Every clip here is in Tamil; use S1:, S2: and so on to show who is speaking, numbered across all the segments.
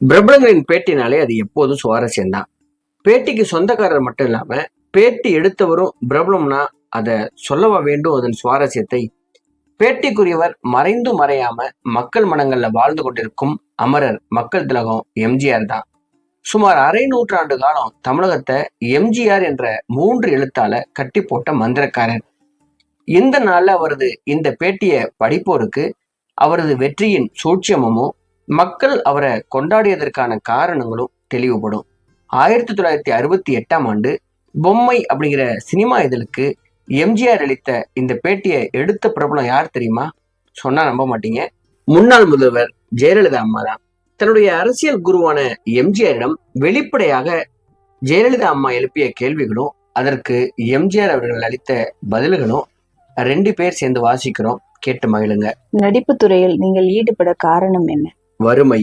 S1: பிரபலங்களின் பேட்டினாலே அது எப்போதும் சுவாரஸ்யம்தான். பேட்டிக்கு சொந்தக்காரர் மட்டும் இல்லாம பேட்டி எடுத்தவரும் பிரபலம்னா அதை சொல்லவா வேண்டும் அதன் சுவாரஸ்யத்தை? பேட்டிக்குரியவர் மறைந்து மறையாம மக்கள் மனங்கள்ல வாழ்ந்து கொண்டிருக்கும் அமரர் மக்கள் திலகம் எம்ஜிஆர் தான். சுமார் அரை நூற்றாண்டு காலம் தமிழகத்தை எம்ஜிஆர் என்ற மூன்று எழுத்தால கட்டி போட்ட மந்திரக்காரர். இந்த நாள்ல அவரது இந்த பேட்டியை படிப்போருக்கு அவரது வெற்றியின் சூட்சமமும் மக்கள் அவரை கொண்டாடியதற்கான காரணங்களும் தெளிவுபடும். ஆயிரத்தி தொள்ளாயிரத்தி அறுபத்தி எட்டாம் ஆண்டு பொம்மை அப்படிங்கிற சினிமா இதழுக்கு எம்ஜிஆர் அளித்த இந்த பேட்டியை எடுத்த பிரபலம் யார் தெரியுமா? சொன்னா நம்ப மாட்டீங்க. முன்னாள் முதல்வர் ஜெயலலிதா அம்மா தான். தன்னுடைய அரசியல் குருவான எம்ஜிஆரிடம் வெளிப்படையாக ஜெயலலிதா அம்மா எழுப்பிய கேள்விகளும் அதற்கு எம்ஜிஆர் அவர்கள் அளித்த பதில்களும் ரெண்டு பேர் சேர்ந்து வாசிக்கிறோம். கேட்டு மகிழுங்க.
S2: நடிப்பு துறையில் நீங்கள் ஈடுபட காரணம் என்ன?
S1: வறுமை.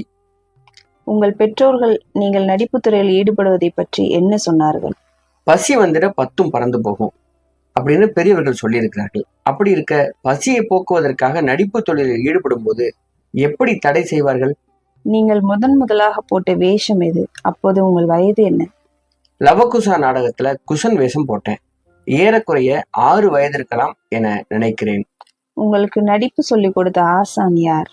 S2: உங்கள் பெற்றோர்கள் நீங்கள் நடிப்பு துறையில் ஈடுபடுவதை பற்றி என்ன சொன்னார்கள்?
S1: பசி வந்துட பத்தும் பறந்து போகும் அப்படின்னு பெரியவர்கள் சொல்லியிருக்கிறார்கள். அப்படி இருக்க பசியை போக்குவதற்காக நடிப்பு தொழிலில் ஈடுபடும் போது எப்படி தடை செய்வார்கள்?
S2: நீங்கள் முதன் முதலாக போட்ட வேஷம் எது? அப்போது உங்கள் வயது என்ன?
S1: லவகுசா நாடகத்துல குஷன் வேஷம் போட்டேன். ஏறக்குறைய ஆறு வயது இருக்கலாம் என நினைக்கிறேன்.
S2: உங்களுக்கு நடிப்பு சொல்லிக் கொடுத்த ஆசான் யார்?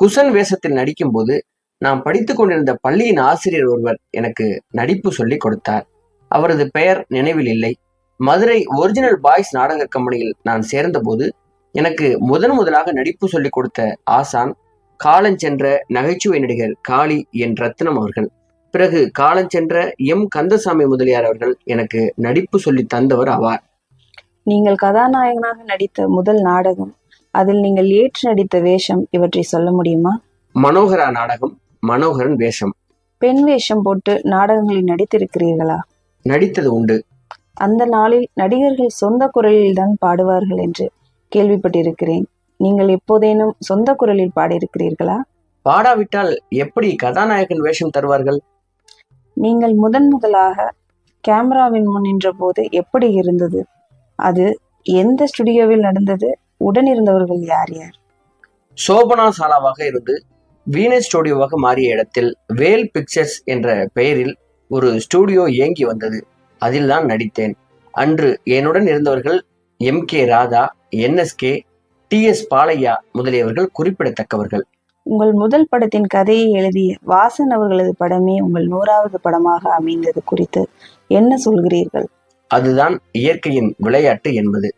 S1: குஷன் வேஷத்தில் நடிக்கும்போது நான் படித்துக் கொண்டிருந்த பள்ளியின் ஆசிரியர் ஒருவர் எனக்கு நடிப்பு சொல்லி கொடுத்தார். அவரது பெயர் நினைவில் இல்லை. மதுரை ஒரிஜினல் பாய்ஸ் நாடக கம்பெனியில் நான் சேர்ந்தபோது எனக்கு முதன் முதலாக நடிப்பு சொல்லிக் கொடுத்த ஆசான் காலஞ்சென்ற நகைச்சுவை நடிகர் காளி என் ரத்னம் அவர்கள் பிறகு காலஞ்சென்ற எம் கந்தசாமி முதலியார் அவர்கள் எனக்கு நடிப்பு சொல்லி தந்தவர் ஆவார்.
S2: நீங்கள் கதாநாயகனாக நடித்த முதல் நாடகம் அதில் நீங்கள் ஏற்று நடித்த வேஷம் இவற்றை சொல்ல முடியுமா?
S1: மனோகரா நாடகம் மனோகரன் வேஷம்.
S2: பெண் வேஷம் போட்டு நாடகங்களில் நடித்திருக்கிறீர்களா?
S1: நடித்தது உண்டு.
S2: அந்த நாளில் நடிகர்கள் சொந்த குரலில் தான் பாடுவார்கள் என்று கேள்விப்பட்டிருக்கிறேன். நீங்கள் எப்போதேனும் சொந்த குரலில் பாடியிருக்கிறீர்களா?
S1: பாடாவிட்டால் எப்படி கதாநாயகன் வேஷம் தருவார்கள்?
S2: நீங்கள் முதன் முதலாக கேமராவின் முன் நின்றபோது எப்படி இருந்தது? அது எந்த ஸ்டுடியோவில் நடந்தது? உடன் இருந்தவர்கள் யார் யார்?
S1: சோபனா சாலாவாக இருந்து வீனஸ் ஸ்டுடியோவாக மாறிய இடத்தில் வேல் பிக்சர்ஸ் என்ற பெயரில் ஒரு ஸ்டுடியோ இயங்கி வந்தது. அதில் தான் நடித்தேன். அன்று என்னுடன் இருந்தவர்கள் M K Radha N S K T S Balaiah முதலியவர்கள் குறிப்பிடத்தக்கவர்கள்.
S2: உங்கள் முதல் படத்தின் கதையை எழுதிய வாசன் அவர்களது படமே உங்கள் நூறாவது படமாக அமைந்தது குறித்து என்ன சொல்கிறீர்கள்?
S1: அதுதான் இயற்கையின் விளையாட்டு என்பது.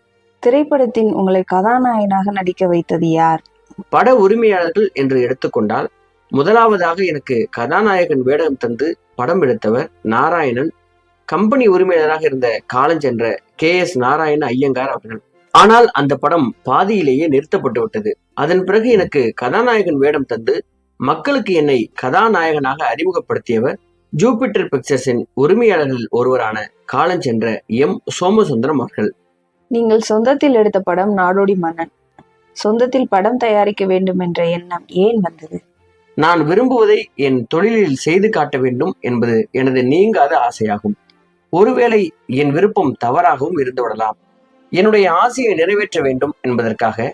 S2: திரைப்படத்தில் உங்களை கதாநாயகனாக நடிக்க வைத்தது யார்?
S1: பட உரிமையாளர்கள் என்று எடுத்துக்கொண்டால் முதலாவதாக எனக்கு கதாநாயகன் வேடம் தந்து படம் எடுத்தவர் நாராயணன். கம்பெனி உரிமையாளராக இருந்த காலஞ்சென்ற கே எஸ் நாராயண ஐயங்கார் அவர்கள். ஆனால் அந்த படம் பாதியிலேயே நிறுத்தப்பட்டு விட்டது. அதன் பிறகு எனக்கு கதாநாயகன் வேடம் தந்து மக்களுக்கு என்னை கதாநாயகனாக அறிமுகப்படுத்தியவர் ஜூபிட்டர் பிக்சர்ஸின் உரிமையாளர்கள் ஒருவரான காலஞ்சென்ற எம் சோமசுந்தரம் அவர்கள்.
S2: நீங்கள் சொந்தத்தில் எடுத்த படம் நாடோடி மன்னன். சொந்தத்தில் படம் தயாரிக்க வேண்டும் என்ற எண்ணம் ஏன் வந்தது?
S1: நான் விரும்புவதை என் தொழிலில் செய்து காட்ட வேண்டும் என்பது எனது நீங்காத ஆசையாகும். ஒருவேளை என் விருப்பம் தவறாகவும் இருந்துவிடலாம் என்னுடைய ஆசையை நிறைவேற்ற வேண்டும் என்பதற்காக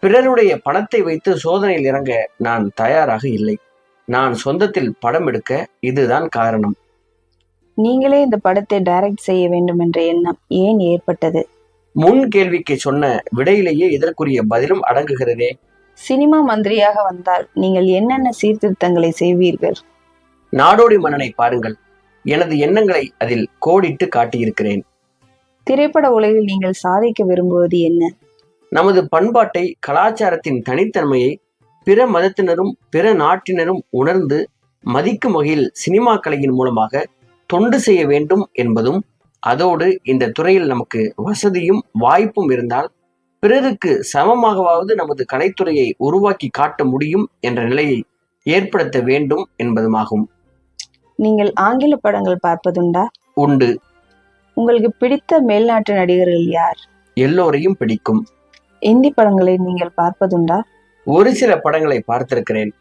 S1: பிறருடைய பணத்தை வைத்து சோதனையில் இறங்க நான் தயாராக இல்லை. நான் சொந்தத்தில் படம் எடுக்க இதுதான் காரணம்.
S2: நீங்களே இந்த படத்தை டைரக்ட் செய்ய வேண்டும் என்ற எண்ணம் ஏன் ஏற்பட்டது?
S1: முன் கேள்விக்கு சொன்ன விடையிலேயே இதற்குரிய பதிலும் அடங்குகிறதே.
S2: சினிமா மந்திரியாக வந்தால் நீங்கள் என்னென்ன சீர்திருத்தங்களை செய்வீர்கள்?
S1: நாடோடி மன்னனை பாருங்கள். எனது எண்ணங்களை அதில் கோடிட்டு காட்டியிருக்கிறேன்.
S2: திரைப்பட உலகில் நீங்கள் சாதிக்க விரும்புவது என்ன?
S1: நமது பண்பாட்டை கலாச்சாரத்தின் தனித்தன்மையை பிற மதத்தினரும் பிற நாட்டினரும் உணர்ந்து மதிக்கும் வகையில் சினிமா கலையின் மூலமாக தொண்டு செய்ய வேண்டும் என்பதும் அதோடு இந்த துறையில் நமக்கு வசதியும் வாய்ப்பும் இருந்தால் பிறருக்கு சமமாகவாவது நமது கலைத்துறையை உருவாக்கி காட்ட முடியும் என்ற நிலையை ஏற்படுத்த வேண்டும் என்பதுமாகும்.
S2: நீங்கள் ஆங்கில படங்கள் பார்ப்பதுண்டா?
S1: உண்டு.
S2: உங்களுக்கு பிடித்த மேல்நாட்டு நடிகர்கள் யார்?
S1: எல்லோரையும் பிடிக்கும்.
S2: இந்தி படங்களை நீங்கள் பார்ப்பதுண்டா?
S1: ஒரு சில படங்களை பார்த்திருக்கிறேன்.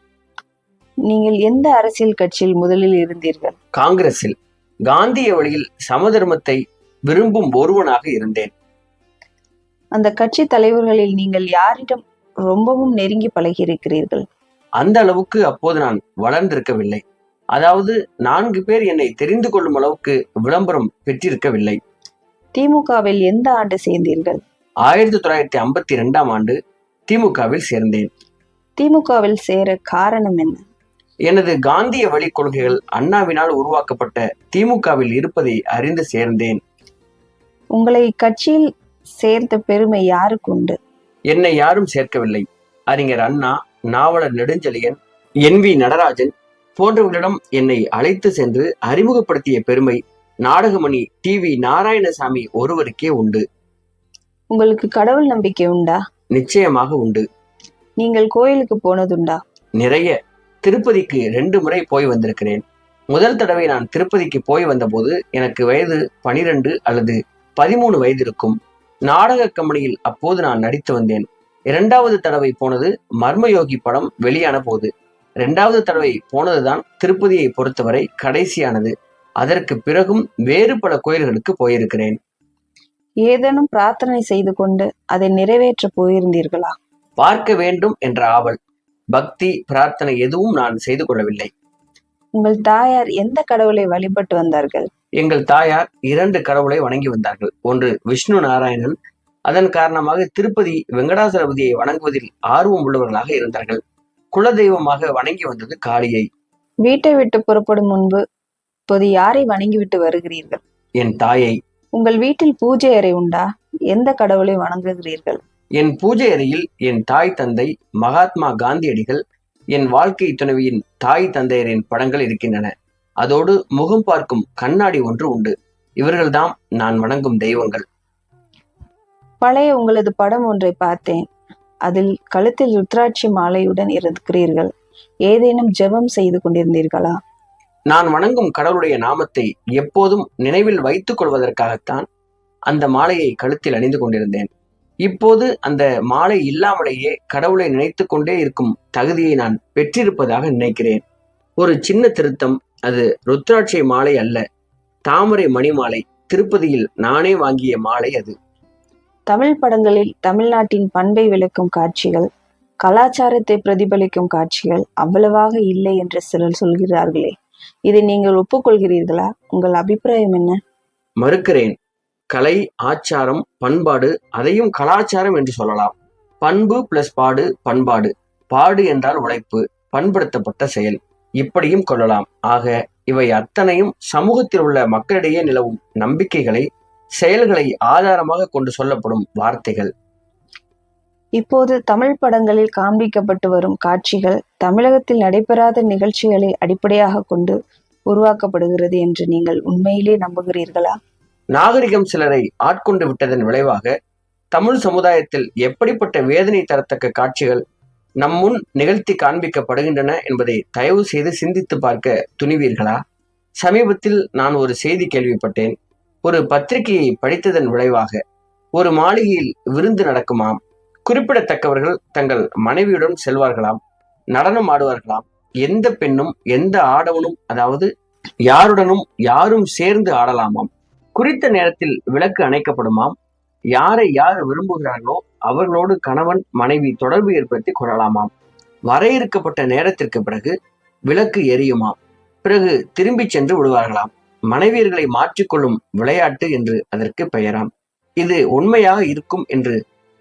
S2: நீங்கள் எந்த அரசியல் கட்சியில் முதலில் இருந்தீர்கள்?
S1: காங்கிரஸில். காந்திய வழியில் சமதர்மத்தை விரும்பும் ஒருவனாக இருந்தேன்.
S2: அந்த கட்சி தலைவர்களில் நீங்கள் யாரிடம் ரொம்பவும் நெருங்கி பழகியிருக்கிறீர்கள்?
S1: அந்த அளவுக்கு அப்போது நான் வளர்ந்திருக்கவில்லை. அதாவது நான்கு பேர் என்னை தெரிந்து கொள்ளும் அளவுக்கு விளம்பரம் பெற்றிருக்கவில்லை.
S2: திமுகவில் எந்த ஆண்டு சேர்ந்தீர்கள்?
S1: ஆயிரத்தி தொள்ளாயிரத்தி ஐம்பத்தி ரெண்டாம் ஆண்டு திமுகவில் சேர்ந்தேன்.
S2: திமுகவில் சேர காரணம் என்ன?
S1: எனது காந்திய வழி கொள்கைகள் அண்ணாவினால் உருவாக்கப்பட்ட திமுகவில் இருப்பதை அறிந்து சேர்ந்தேன்.
S2: உங்களை இக்கட்சியில் சேர்த்த பெருமை யாருக்கு உண்டு?
S1: என்னை யாரும் சேர்க்கவில்லை. அறிஞர் அண்ணா நாவலர் நெடுஞ்செழியன் என் வி நடராஜன் போன்றவர்களிடம் என்னை அழைத்து சென்று அறிமுகப்படுத்திய பெருமை நாடகமணி டி வி நாராயணசாமி ஒருவருக்கே உண்டு.
S2: உங்களுக்கு கடவுள் நம்பிக்கை உண்டா?
S1: நிச்சயமாக உண்டு.
S2: நீங்கள் கோயிலுக்கு போனதுண்டா?
S1: நிறைய. திருப்பதிக்கு ரெண்டு முறை போய் வந்திருக்கிறேன். முதல் தடவை நான் திருப்பதிக்கு போய் வந்தபோது எனக்கு வயது பனிரெண்டு அல்லது பதிமூணு வயது இருக்கும். நாடக கம்பெனியில் அப்போது நான் நடித்து வந்தேன். இரண்டாவது தடவை போனது மர்மயோகி படம் வெளியான போது. இரண்டாவது தடவை போனதுதான் திருப்பதியை பொறுத்தவரை கடைசியானது. அதற்கு பிறகும் வேறு பல கோயில்களுக்கு போயிருக்கிறேன்.
S2: ஏதேனும் பிரார்த்தனை செய்து கொண்டு அதை நிறைவேற்ற போயிருந்தீர்களா?
S1: பார்க்க வேண்டும் என்ற ஆவல். பக்தி பிரார்த்தனை எதுவும் நான் செய்து கொள்ளவில்லை.
S2: உங்கள் தாயார் எந்த கடவுளை வழிபட்டு வந்தார்கள்?
S1: எங்கள் தாயார் இரண்டு கடவுளை வணங்கி வந்தார்கள். ஒன்று விஷ்ணு நாராயணன். அதன் காரணமாக திருப்பதி வெங்கடாசலபதியை வணங்குவதில் ஆர்வம் உள்ளவர்களாக இருந்தார்கள். குலதெய்வமாக வணங்கி வந்தது காளியை.
S2: வீட்டை விட்டு புறப்படும் முன்பு இப்போது யாரை வணங்கிவிட்டு வருகிறீர்கள்?
S1: என் தாயை.
S2: உங்கள் வீட்டில் பூஜை அறை உண்டா? எந்த கடவுளை வணங்குகிறீர்கள்?
S1: என் பூஜை அறையில் என் தாய் தந்தை மகாத்மா காந்தியடிகள் என் வாழ்க்கை துணைவியின் தாய் தந்தையரின் படங்கள் இருக்கின்றன. அதோடு முகம் பார்க்கும் கண்ணாடி ஒன்று உண்டு. இவர்கள்தாம் நான் வணங்கும் தெய்வங்கள்.
S2: பழைய உங்களது படம் ஒன்றை பார்த்தேன். அதில் கழுத்தில் ருத்ராட்சி மாலையுடன் இருக்கிறீர்கள். ஏதேனும் ஜெபம் செய்து கொண்டிருந்தீர்களா?
S1: நான் வணங்கும் கடவுளுடைய நாமத்தை எப்போதும் நினைவில் வைத்துக் கொள்வதற்காகத்தான் அந்த மாலையை கழுத்தில் அணிந்து கொண்டிருந்தேன். இப்போது அந்த மாலை இல்லாமலேயே கடவுளை நினைத்து கொண்டே இருக்கும் தகுதியை நான் பெற்றிருப்பதாக நினைக்கிறேன். ஒரு சின்ன திருத்தம் அது ருத்ராட்சை மாலை அல்ல தாமரை மணி மாலை திருப்பதியில் நானே வாங்கிய மாலை அது.
S2: தமிழ் படங்களில் தமிழ்நாட்டின் பண்பை விளக்கும் காட்சிகள் கலாச்சாரத்தை பிரதிபலிக்கும் காட்சிகள் அவ்வளவாக இல்லை என்று சிலர் சொல்கிறார்களே. இதை நீங்கள் ஒப்புக்கொள்கிறீர்களா? உங்கள் அபிப்பிராயம் என்ன?
S1: மறுக்கிறேன். கலை ஆச்சாரம் பண்பாடு அதையும் கலாச்சாரம் என்று சொல்லலாம். பண்பு பிளஸ் பாடு பண்பாடு. பாடு என்றால் உழைப்பு பண்படுத்தப்பட்ட செயல். இப்படியும் கொள்ளலாம். ஆக இவை அத்தனையும் சமூகத்தில் உள்ள மக்களிடையே நிலவும் நம்பிக்கைகளை செயல்களை ஆதாரமாக கொண்டு சொல்லப்படும் வார்த்தைகள்.
S2: இப்போது தமிழ் படங்களில் காண்பிக்கப்பட்டு வரும் காட்சிகள் தமிழகத்தில் நடைபெறாத நிகழ்ச்சிகளை அடிப்படையாக கொண்டு உருவாக்கப்படுகிறது என்று நீங்கள் உண்மையிலே நம்புகிறீர்களா?
S1: நாகரிகம் சிலரை ஆட்கொண்டு விட்டதன் விளைவாக தமிழ் சமுதாயத்தில் எப்படிப்பட்ட வேதனை தரத்தக்க காட்சிகள் நம் முன் நிகழ்த்தி காண்பிக்கப்படுகின்றன என்பதை தயவு செய்து சிந்தித்து பார்க்க துணிவீர்களா? சமீபத்தில் நான் ஒரு செய்தி கேள்விப்பட்டேன். ஒரு பத்திரிகையை படித்ததன் விளைவாக ஒரு மாளிகையில் விருந்து நடக்குமாம். குறிப்பிடத்தக்கவர்கள் தங்கள் மனைவியுடன் செல்வார்களாம். நடனம் ஆடுவார்களாம். எந்த பெண்ணும் எந்த ஆடவனும் அதாவது யாருடனும் யாரும் சேர்ந்து ஆடலாமாம். குறித்த நேரத்தில் விளக்கு அணைக்கப்படுமாம். யாரை யார் விரும்புகிறார்களோ அவர்களோடு கணவன் மனைவி தொடர்பு ஏற்படுத்தி கொள்ளலாமாம். வரையறுக்கப்பட்ட நேரத்திற்கு பிறகு விளக்கு எரியுமாம். பிறகு திரும்பிச் சென்று விடுவார்களாம். மனைவியர்களை மாற்றிக்கொள்ளும் விளையாட்டு என்று அதற்கு பெயராம். இது உண்மையாக இருக்கும் என்று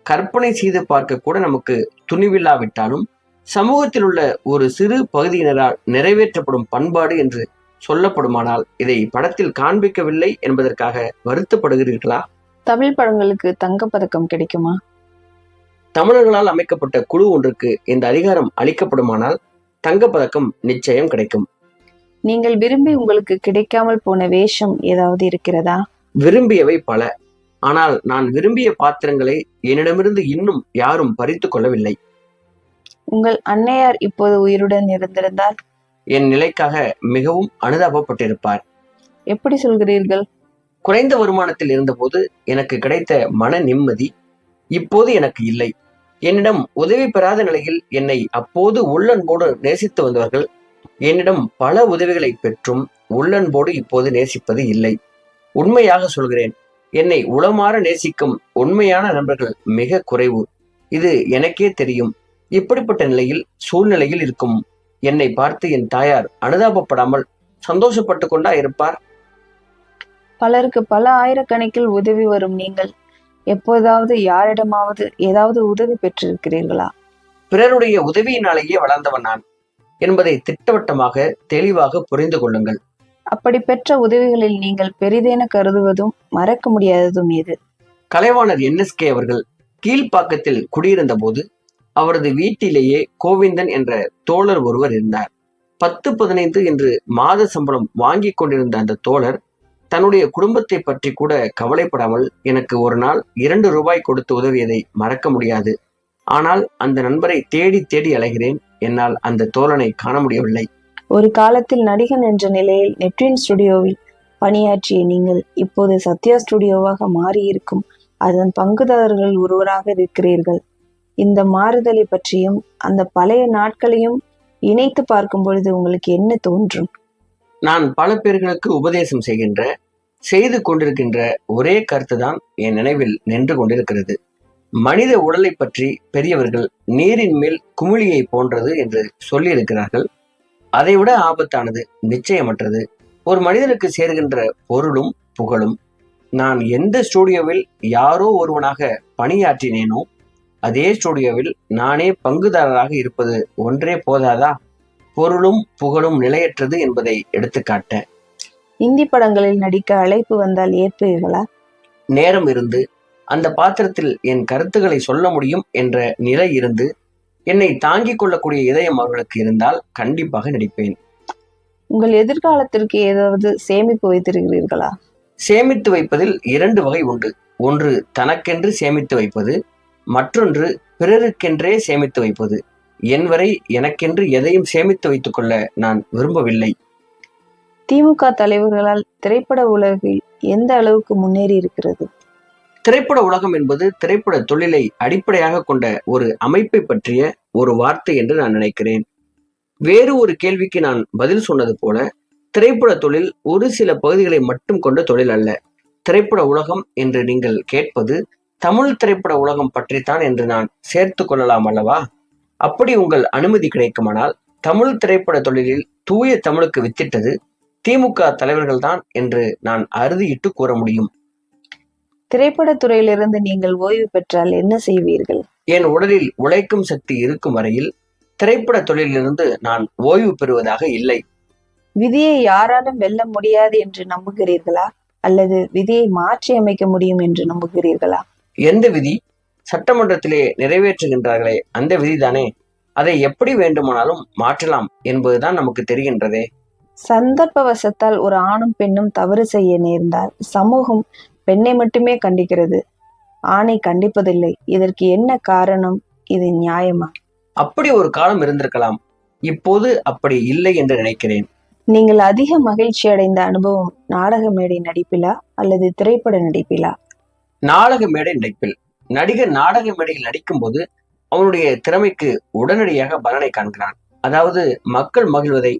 S1: கற்பனை செய்து பார்க்க கூட நமக்கு துணிவில்லாவிட்டாலும் சமூகத்தில் உள்ள ஒரு சிறு பகுதியினரால் நிறைவேற்றப்படும் பண்பாடு என்று சொல்லப்படுமானால் இதை படத்தில் காண்பிக்கவில்லை என்பதற்காக வருத்தப்படுகிறீர்களா?
S2: தமிழ் படங்களுக்கு தங்கப்பதக்கம் கிடைக்குமா?
S1: தமிழர்களால் அமைக்கப்பட்ட குழு ஒன்றுக்கு இந்த அதிகாரம் அளிக்கப்படுமானால் தங்கப்பதக்கம் நிச்சயம் கிடைக்கும்.
S2: நீங்கள் விரும்பி உங்களுக்கு கிடைக்காமல் போன வேஷம் ஏதாவது இருக்கிறதா?
S1: விரும்பியவை பல. ஆனால் நான் விரும்பிய பாத்திரங்களை என்னிடமிருந்து இன்னும் யாரும் பறித்து கொள்ளவில்லை.
S2: உங்கள் அன்னையார் இப்போது உயிருடன் இருந்திருந்தால்
S1: என் நிலைக்காக மிகவும் அனுதாபப்பட்டிருப்பார்.
S2: எப்படி சொல்கிறீர்கள்?
S1: குறைந்த வருமானத்தில் இருந்தபோது எனக்கு கிடைத்த மன நிம்மதி இப்போது எனக்கு இல்லை. என்னிடம் உதவி பெறாத நிலையில் என்னை அப்போது உள்ளன்போடு நேசித்து வந்தவர்கள் என்னிடம் பல உதவிகளை பெற்றும் உள்ளன்போடு இப்போது நேசிப்பது இல்லை. உண்மையாக சொல்கிறேன் என்னை உளமாற நேசிக்கும் உண்மையான நண்பர்கள் மிக குறைவு. இது எனக்கே தெரியும். இப்படிப்பட்ட நிலையில் சூழ்நிலையில் இருக்கும் என்னை பார்த்து என் தாயார் அனுதாபப்படாமல் சந்தோஷப்பட்டு கொண்டா இருப்பார்?
S2: பலருக்கு பல ஆயிரக்கணக்கில் உதவி வரும் நீங்கள். எப்போதாவது யாரிடமாவது ஏதாவது உதவி பெற்றிருக்கிறீர்களா?
S1: பிறருடைய உதவியினாலேயே வளர்ந்தவன் நான். என்பதை திட்டவட்டமாக தெளிவாக புரிந்து கொள்ளுங்கள்.
S2: அப்படி பெற்ற உதவிகளில் நீங்கள் பெரிதென கருதுவதும் மறக்க முடியாததும் எது?
S1: கலைவாணர் என்எஸ்கே அவர்கள் கீழ்ப்பாக்கத்தில் குடியிருந்த போது அவரது வீட்டிலேயே கோவிந்தன் என்ற தோழர் ஒருவர் இருந்தார். பத்து பதினைந்து என்று மாத சம்பளம் வாங்கி கொண்டிருந்த அந்த தோழர் தன்னுடைய குடும்பத்தை பற்றி கூட கவலைப்படாமல் எனக்கு ஒரு நாள் இரண்டு ரூபாய் கொடுத்து உதவியதை மறக்க முடியாது. ஆனால் அந்த நண்பரை தேடி தேடி அலைகிறேன். என்னால் அந்த தோழனை காண முடியவில்லை.
S2: ஒரு காலத்தில் நடிகன் என்ற நிலையில் நெப்டின் ஸ்டுடியோவில் பணியாற்றிய நீங்கள் இப்போது சத்யா ஸ்டுடியோவாக மாறியிருக்கும். அதன் பங்குதாரர்கள் ஒருவராக இருக்கிறீர்கள். இந்த மாறுதலை பற்றியும் அந்த பழைய நாட்களையும் இணைத்து பார்க்கும் பொழுது உங்களுக்கு என்ன தோன்றும்?
S1: நான் பல பேர்களுக்கு உபதேசம் செய்கின்ற செய்து கொண்டிருக்கின்ற ஒரே கருத்துதான் என் நினைவில் நின்று கொண்டிருக்கிறது. மனித உடலை பற்றி பெரியவர்கள் நீரின் மேல் குமிழியை போன்றது என்று சொல்லியிருக்கிறார்கள். அதைவிட ஆபத்தானது நிச்சயமற்றது. ஒரு மனிதனுக்கு சேர்கின்ற பொருளும் புகழும். நான் எந்த ஸ்டூடியோவில் யாரோ ஒருவனாக பணியாற்றினேனோ அதே ஸ்டூடியோவில் நானே பங்குதாரராக இருப்பது ஒன்றே போதாதா? பொருளும் புகழும் நிலையற்றது என்பதை எடுத்துக்காட்ட.
S2: இந்தி படங்களில் நடிக்க அழைப்பு வந்தால் ஏற்பீர்களா
S1: நேரம் இருந்து அந்த பாத்திரத்தில் என் கருத்துக்களை சொல்ல முடியும் என்ற நிலை இருந்து என்னை தாங்கிக் கொள்ளக்கூடிய இதயம் அவர்களுக்கு இருந்தால் கண்டிப்பாக நடிப்பேன்.
S2: உங்கள் எதிர்காலத்திற்கு ஏதாவது சேமிப்பு வைத்திருக்கிறீர்களா?
S1: சேமித்து வைப்பதில் இரண்டு வகை உண்டு. ஒன்று தனக்கென்று சேமித்து வைப்பது மற்றொன்று பிறருக்கென்றே சேமித்து வைப்பது. என் வரை எனக்கென்று எதையும் சேமித்து வைத்துக் கொள்ள நான் விரும்பவில்லை.
S2: திமுக தலைவர்களால் திரைப்பட உலகில் எந்த அளவுக்கு முன்னேறி இருக்கிறது?
S1: திரைப்பட உலகம் என்பது திரைப்பட தொழிலை அடிப்படையாக கொண்ட ஒரு அமைப்பை பற்றிய ஒரு வார்த்தை என்று நான் நினைக்கிறேன். வேறு ஒரு கேள்விக்கு நான் பதில் சொன்னது போல திரைப்பட தொழில் ஒரு சில பகுதிகளை மட்டும் கொண்ட தொழில் அல்ல. திரைப்பட உலகம் என்று நீங்கள் கேட்பது தமிழ் திரைப்பட உலகம் பற்றித்தான் என்று நான் சேர்த்து கொள்ளலாம் அல்லவா? அப்படி உங்கள் அனுமதி கிடைக்குமானால் தமிழ் திரைப்பட தொழிலில் தூய தமிழுக்கு வித்திட்டது திமுக தலைவர்கள்தான் என்று நான் அறுதியிட்டு கூற முடியும்.
S2: திரைப்படத் துறையிலிருந்து நீங்கள் ஓய்வு பெற்றால் என்ன செய்வீர்கள்?
S1: என் உடலில் உழைக்கும் சக்தி இருக்கும் வரையில் திரைப்பட தொழிலிலிருந்து நான் ஓய்வு பெறுவதாக இல்லை.
S2: விதியை யாராலும் வெல்ல முடியாது என்று நம்புகிறீர்களா? அல்லது விதியை மாற்றி அமைக்க முடியும் என்று நம்புகிறீர்களா?
S1: எந்த விதி சட்டமன்றத்திலே நிறைவேற்றுகின்றார்களே அந்த விதிதானே? அதை எப்படி வேண்டுமானாலும் மாற்றலாம் என்பதுதான் நமக்கு தெரிகின்றதே.
S2: சந்தர்ப்பவசத்தால் ஒரு ஆணும் பெண்ணும் தவறு செய்ய நேர்ந்தால் சமூகம் பெண்ணை மட்டுமே கண்டிக்கிறது. ஆணை கண்டிப்பதில்லை. இதற்கு என்ன காரணம்? இது நியாயமா?
S1: அப்படி ஒரு காலம் இருந்திருக்கலாம். இப்போது அப்படி இல்லை என்று நினைக்கிறேன்.
S2: நீங்கள் அதிக மகிழ்ச்சி அடைந்த அனுபவம் நாடக மேடை நடிப்பிலா அல்லது திரைப்பட நடிப்பிலா?
S1: நாடக மேடை நடிப்பில். நடிகர் நாடக மேடையில் நடிக்கும்போது அவனுடைய திறமைக்கு உடனடியாக பலனை காண்கிறான். அதாவது மக்கள் மகிழ்வதை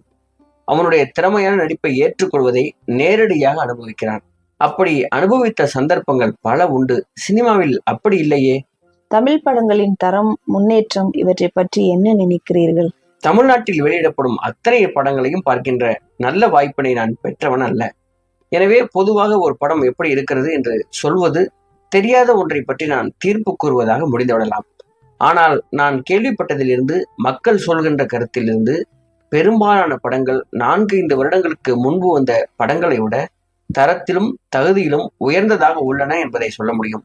S1: அவனுடைய திறமையான நடிப்பை ஏற்றுக்கொள்வதை நேரடியாக அனுபவிக்கிறான். அப்படி அனுபவித்த சந்தர்ப்பங்கள் பல உண்டு. சினிமாவில் அப்படி இல்லையே.
S2: தமிழ் படங்களின் தரம் முன்னேற்றம் இவற்றை பற்றி என்ன நினைக்கிறீர்கள்?
S1: தமிழ்நாட்டில் வெளியிடப்படும் அத்தனை படங்களையும் பார்க்கின்ற நல்ல வாய்ப்பினை நான் பெற்றவன் அல்ல. எனவே பொதுவாக ஒரு படம் எப்படி இருக்கிறது என்று சொல்வது தெரியாத ஒன்றை பற்றி நான் தீர்ப்பு கூறுவதாக முடிந்துவிடலாம். ஆனால் நான் கேள்விப்பட்டதிலிருந்து மக்கள் சொல்கின்ற கருத்திலிருந்து பெரும்பாலான படங்கள் நான்கு ஐந்து வருடங்களுக்கு முன்பு வந்த படங்களை விட தரத்திலும் தகுதியிலும் உயர்ந்ததாக உள்ளன என்பதை சொல்ல முடியும்.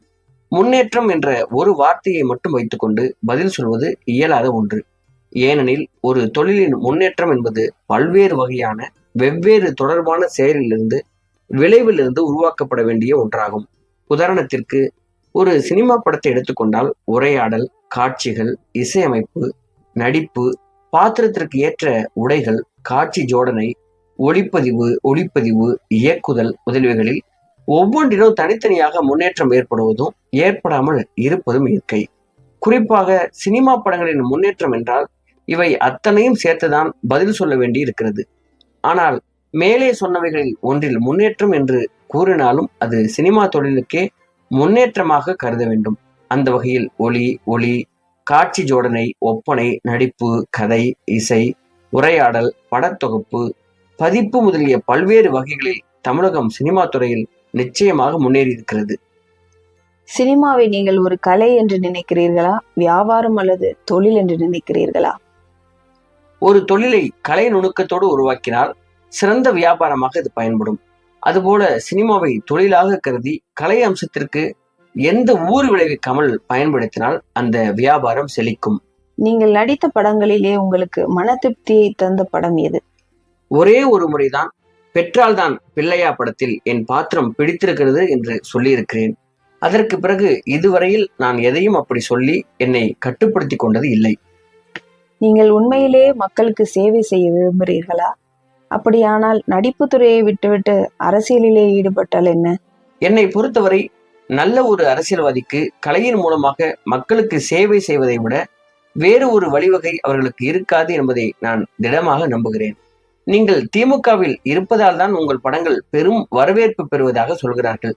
S1: முன்னேற்றம் என்ற ஒரு வார்த்தையை மட்டும் வைத்துக்கொண்டு பதில் சொல்வது இயலாத ஒன்று. ஏனெனில் ஒரு தொழிலின் முன்னேற்றம் என்பது பல்வேறு வகையான வெவ்வேறு தொடர்பான செயலிலிருந்து விளைவிலிருந்து உருவாக்கப்பட வேண்டிய ஒன்றாகும். உதாரணத்திற்கு ஒரு சினிமா படத்தை எடுத்துக்கொண்டால் உரையாடல் காட்சிகள் இசையமைப்பு நடிப்பு பாத்திரத்திற்கு ஏற்ற உடைகள் காட்சி ஜோடனை ஒளிப்பதிவு ஒளிப்பதிவு இயக்குதல் முதலியவைகளில் ஒவ்வொன்றிலும் தனித்தனியாக முன்னேற்றம் ஏற்படுவதும் ஏற்படாமல் இருப்பதும் இயற்கை. குறிப்பாக சினிமா படங்களின் முன்னேற்றம் என்றால் இவை அத்தனையும் சேர்த்துதான் பதில் சொல்ல வேண்டி இருக்கிறது ஆனால் மேலே சொன்னவைகளில் ஒன்றில் முன்னேற்றம் என்று கூறினாலும் அது சினிமா தொழிலுக்கே முன்னேற்றமாக கருத வேண்டும். அந்த வகையில் ஒளி ஒளி காட்சி ஜோடனை ஒப்பனை நடிப்பு கதை இசை உரையாடல் படத்தொகுப்பு பதிப்பு முதலிய பல்வேறு வகைகளில் தமிழகம் சினிமா துறையில் நிச்சயமாக முன்னேறி இருக்கிறது
S2: சினிமாவை நீங்கள் ஒரு கலை என்று நினைக்கிறீர்களா? வியாபாரம் அல்லது தொழில் என்று நினைக்கிறீர்களா?
S1: ஒரு தொழிலை கலை நுணுக்கத்தோடு உருவாக்கினால் சிறந்த வியாபாரமாக இது பயன்படும். அதுபோல சினிமாவை தொழிலாக கருதி கலை அம்சத்திற்கு எந்த ஊர் விளைவிக்காமல் பயன்படுத்தினால் அந்த வியாபாரம் செழிக்கும்.
S2: நீங்கள் நடித்த படங்களிலே உங்களுக்கு மன திருப்தியை தந்த படம் எது?
S1: ஒரே ஒரு முறைதான் பெற்றால்தான் பிள்ளையா படத்தில் என் பாத்திரம் பிடித்திருக்கிறது என்று சொல்லியிருக்கிறேன். அதற்கு பிறகு இதுவரையில் நான் எதையும் அப்படி சொல்லி என்னை கட்டுப்படுத்தி கொண்டது இல்லை.
S2: நீங்கள் உண்மையிலே மக்களுக்கு சேவை செய்ய விரும்புகிறீர்களா? அப்படியானால் நடிப்பு துறையை விட்டுவிட்டு அரசியலிலே ஈடுபட்டால் என்ன?
S1: என்னை பொறுத்தவரை நல்ல ஒரு அரசியல்வாதிக்கு கலையின் மூலமாக மக்களுக்கு சேவை செய்வதை விட வேறு ஒரு வழிவகை அவர்களுக்கு இருக்காது என்பதை நான் திடமாக நம்புகிறேன். நீங்கள் திமுகவில் இருப்பதால் தான் உங்கள் படங்கள் பெரும் வரவேற்பு பெறுவதாக சொல்கிறார்கள்.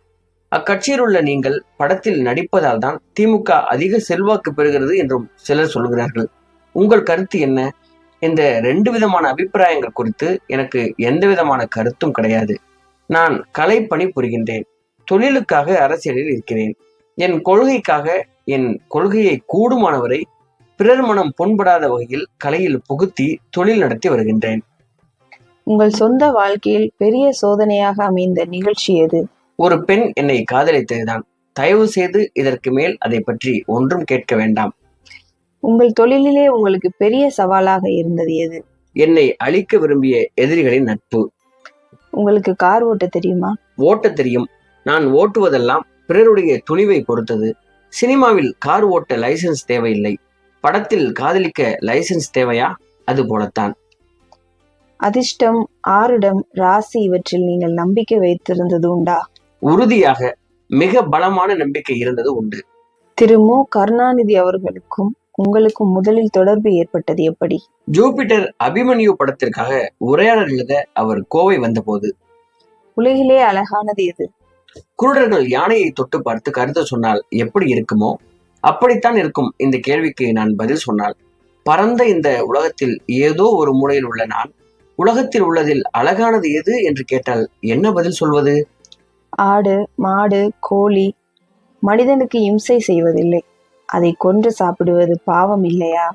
S1: அக்கட்சியில் உள்ள நீங்கள் படத்தில் நடிப்பதால் தான் திமுக அதிக செல்வாக்கு பெறுகிறது என்றும் சிலர் சொல்கிறார்கள். உங்கள் கருத்து என்ன? இந்த ரெண்டு விதமான அபிப்பிராயங்கள் குறித்து எனக்கு எந்த விதமான கருத்தும் கிடையாது. நான் கலை பணி புரிகின்றேன். தொழிலுக்காக அரசியலில் இருக்கிறேன். என் கொள்கைக்காக என் கொள்கையை கூடுமானவரை பிறர் மனம் புண்படாத வகையில் கலையில் புகுத்தி தொழில் நடத்தி வருகின்றேன்.
S2: உங்கள் சொந்த வாழ்க்கையில் பெரிய சோதனையாக அமைந்த நிகழ்ச்சி எது?
S1: ஒரு பெண் என்னை காதலித்ததுதான். தயவு செய்து இதற்கு மேல் அதை பற்றி ஒன்றும் கேட்க வேண்டாம்.
S2: உங்கள் தொழிலிலே உங்களுக்கு பெரிய சவாலாக இருந்தது எது?
S1: என்னை அழிக்க விரும்பிய எதிரிகளின் நட்பு.
S2: உங்களுக்கு கார் ஓட்ட தெரியுமா?
S1: ஓட்ட தெரியும். நான் ஓட்டுவதெல்லாம் பிறருடைய துணிவை பொறுத்தது. சினிமாவில் கார் ஓட்ட லைசென்ஸ் தேவையில்லை. படத்தில் காதலிக்க லைசென்ஸ் தேவையா? அது போலத்தான்.
S2: அதிர்ஷ்டம் ஆருடம் ராசி இவற்றில் நீங்கள் நம்பிக்கை வைத்திருந்தது உண்டா?
S1: உறுதியாக மிக பலமான நம்பிக்கை இருந்தது உண்டு.
S2: திரு மு. கருணாநிதி அவர்களுக்கும் உங்களுக்கும் முதலில் தொடர்பு ஏற்பட்டது எப்படி?
S1: ஜூபிட்டர் அபிமன்யு படத்திற்காக உரையாடல் எழுத அவர் கோவை வந்தபோது.
S2: உலகிலே அழகானது எது?
S1: குருடர்கள் யானையை தொட்டு பார்த்து கருத்து சொன்னால் எப்படி இருக்குமோ அப்படித்தான் இருக்கும் இந்த கேள்விக்கு நான் பதில் சொன்னால். பரந்த இந்த உலகத்தில் ஏதோ ஒரு மூலையில் உள்ள நான் உலகத்தில் உள்ளதில் அழகானது எது என்று கேட்டால் என்ன பதில் சொல்வது?
S2: ஆடு மாடு கோழி மனிதனுக்கு இம்சை செய்வதில்லை. அதை கொன்று சாப்பிடுவது பாவம் இல்லையா?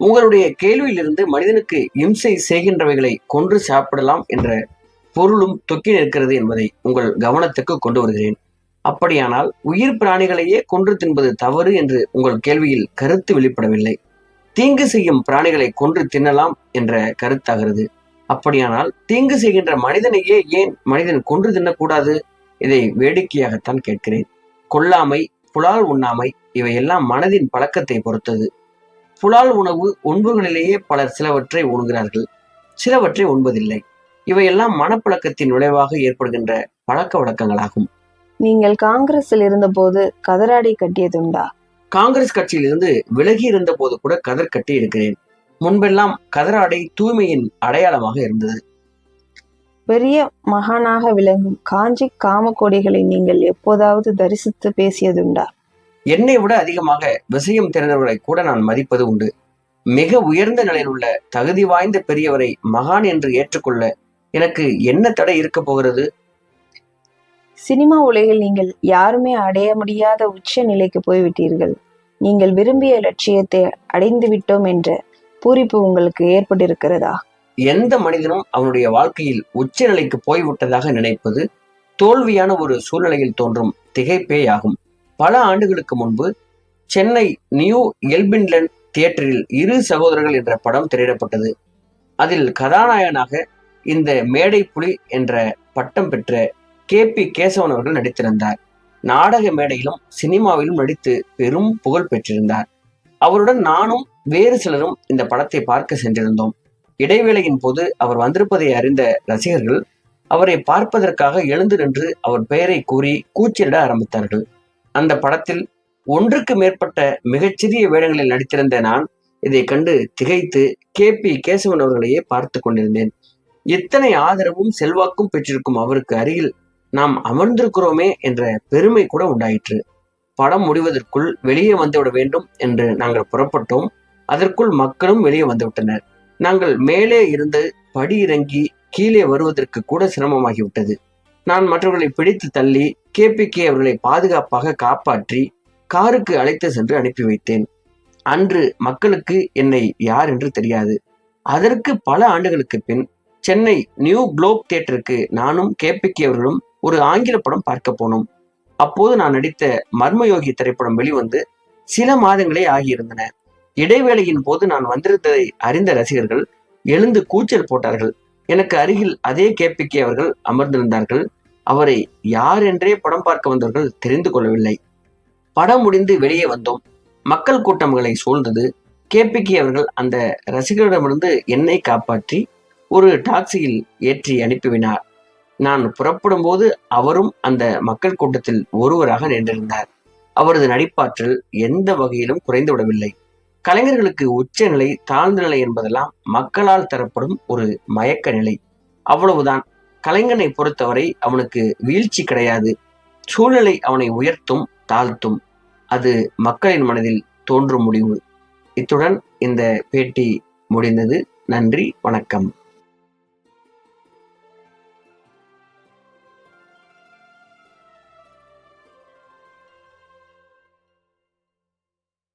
S1: உங்களுடைய கேள்வியிலிருந்து மனிதனுக்கு இம்சை செய்கின்றவைகளை கொன்று சாப்பிடலாம் என்ற பொருளும் தொக்கி நிற்கிறது என்பதை உங்கள் கவனத்துக்கு கொண்டு வருகிறேன். அப்படியானால் உயிர் பிராணிகளையே கொன்று தின்பது தவறு என்று உங்கள் கேள்வியில் கருத்து வெளிப்படவில்லை. தீங்கு செய்யும் பிராணிகளை கொன்று தின்னலாம் என்ற கருத்தாகிறது. அப்படியானால் தீங்கு செய்கின்ற மனிதனையே ஏன் மனிதன் கொன்று தின்னக்கூடாது? இதை வேடிக்கையாகத்தான் கேட்கிறேன். கொல்லாமை புலால் உண்ணாமை இவையெல்லாம் மனதின் பழக்கத்தை பொறுத்தது. புலால் உணவு உண்புகளிலேயே பலர் சிலவற்றை உண்கிறார்கள். சிலவற்றை உண்பதில்லை. இவையெல்லாம் மனப்பழக்கத்தின் விளைவாக ஏற்படுகின்ற பழக்க வழக்கங்களாகும்.
S2: நீங்கள் காங்கிரஸில் இருந்தபோது கதராடை கட்டியதுண்டா?
S1: காங்கிரஸ் கட்சியிலிருந்து விலகி இருந்த போது கூட கதர் கட்டி இருக்கிறேன் முன்பெல்லாம் கதராடை தூய்மையின் அடையாளமாக இருந்தது.
S2: பெரிய மகானாக விளங்கும் காஞ்சி காமக்கோடிகளை நீங்கள் எப்போதாவது தரிசித்து பேசியதுண்டா?
S1: என்னை விட அதிகமாக விஷயம் தெரிந்தவர்களை கூட நான் மதிப்பது உண்டு. மிக உயர்ந்த நிலையில் உள்ள தகுதி வாய்ந்த பெரியவரை மகான் என்று ஏற்றுக்கொள்ள எனக்கு என்ன தடை இருக்க போகிறது?
S2: சினிமா உலகில் நீங்கள் யாருமே அடைய முடியாத உச்ச நிலைக்கு போய்விட்டீர்கள். நீங்கள் விரும்பிய லட்சியத்தை அடைந்து விட்டோம் என்ற பூரிப்பு உங்களுக்கு ஏற்பட்டிருக்கிறதா?
S1: எந்த மனிதனும் அவனுடைய வாழ்க்கையில் உச்ச நிலைக்கு போய்விட்டதாக நினைப்பது தோல்வியான ஒரு சூழ்நிலையில் தோன்றும் திகைப்பேயாகும். பல ஆண்டுகளுக்கு முன்பு சென்னை நியூ எல்பின்லண்ட் தியேட்டரில் இரு சகோதரர்கள் என்ற படம் திரையிடப்பட்டது. அதில் கதாநாயகனாக இந்த மேடை புலி என்ற பட்டம் பெற்ற கே பி கேசவன் அவர்கள் நடித்திருந்தார். நாடக மேடையிலும் சினிமாவிலும் நடித்து பெரும் புகழ் பெற்றிருந்தார். அவருடன் நானும் வேறு சிலரும் இந்த படத்தை பார்க்க சென்றிருந்தோம். இடைவேளையின் போது அவர் வந்திருப்பதை அறிந்த ரசிகர்கள் அவரை பார்ப்பதற்காக எழுந்து நின்று அவர் பெயரை கூறி கூச்சலிட ஆரம்பித்தார்கள். அந்த படத்தில் ஒன்றுக்கு மேற்பட்ட மிகச்சிறிய வேடங்களில் நடித்திருந்த நான் இதை கண்டு திகைத்து கே. பி. கேசவன் அவர்களையே பார்த்து கொண்டிருந்தேன். இத்தனை ஆதரவும் செல்வாக்கும் பெற்றிருக்கும் அவருக்கு அருகில் நாம் அமர்ந்திருக்கிறோமே என்ற பெருமை கூட உண்டாயிற்று. படம் முடிவதற்குள் வெளியே வந்துவிட வேண்டும் என்று நாங்கள் புறப்பட்டோம். அதற்குள் மக்களும் வெளியே வந்துவிட்டனர். நாங்கள் மேலே இருந்து படி இறங்கி கீழே வருவதற்கு கூட சிரமமாகிவிட்டது. நான் மற்றவர்களை பிடித்து தள்ளி கேபிகே அவர்களை பாதுகாப்பாக காப்பாற்றி காருக்கு அழைத்து சென்று அனுப்பி வைத்தேன் அன்று மக்களுக்கு என்னை யார் என்று தெரியாது. அதற்கு பல ஆண்டுகளுக்கு பின் சென்னை நியூ குளோப் தியேட்டருக்கு நானும் கேபிகே அவர்களும் ஒரு ஆங்கில படம் பார்க்க போனோம். அப்போது நான் நடித்த மர்மயோகி திரைப்படம் வெளிவந்து சில மாதங்களே ஆகியிருந்தன. இடைவேளையின் போது நான் வந்திருந்ததை அறிந்த ரசிகர்கள் எழுந்து கூச்சல் போட்டார்கள். எனக்கு அருகில் அதே கேபிகே அவர்கள் அமர்ந்திருந்தார்கள். அவரை யார் என்றே படம் பார்க்க வந்தவர்கள் தெரிந்து கொள்ளவில்லை. படம் முடிந்து வெளியே வந்தோம். மக்கள் கூட்டங்களை சூழ்ந்தது கேபிகே அவர்கள் அந்த ரசிகரிடமிருந்து என்னை காப்பாற்றி ஒரு டாக்ஸியில் ஏற்றி அனுப்பிவினார் நான் புறப்படும் போது அவரும் அந்த மக்கள் கூட்டத்தில் ஒருவராக நின்றிருந்தார். அவரது நடிப்பாற்றல் எந்த வகையிலும் குறைந்துவிடவில்லை. கலைஞர்களுக்கு கலைஞர்களுக்கு உச்சநிலை தாழ்ந்த நிலை என்பதெல்லாம் மக்களால் தரப்படும் ஒரு மயக்க நிலை. அவ்வளவுதான். கலைஞனை பொறுத்தவரை அவனுக்கு வீழ்ச்சி கிடையாது. சூழ்நிலை அவனை உயர்த்தும் தாழ்த்தும். அது மக்களின் மனதில் தோன்றும் முடிவு. இத்துடன் இந்த பேட்டி முடிந்தது. நன்றி வணக்கம்.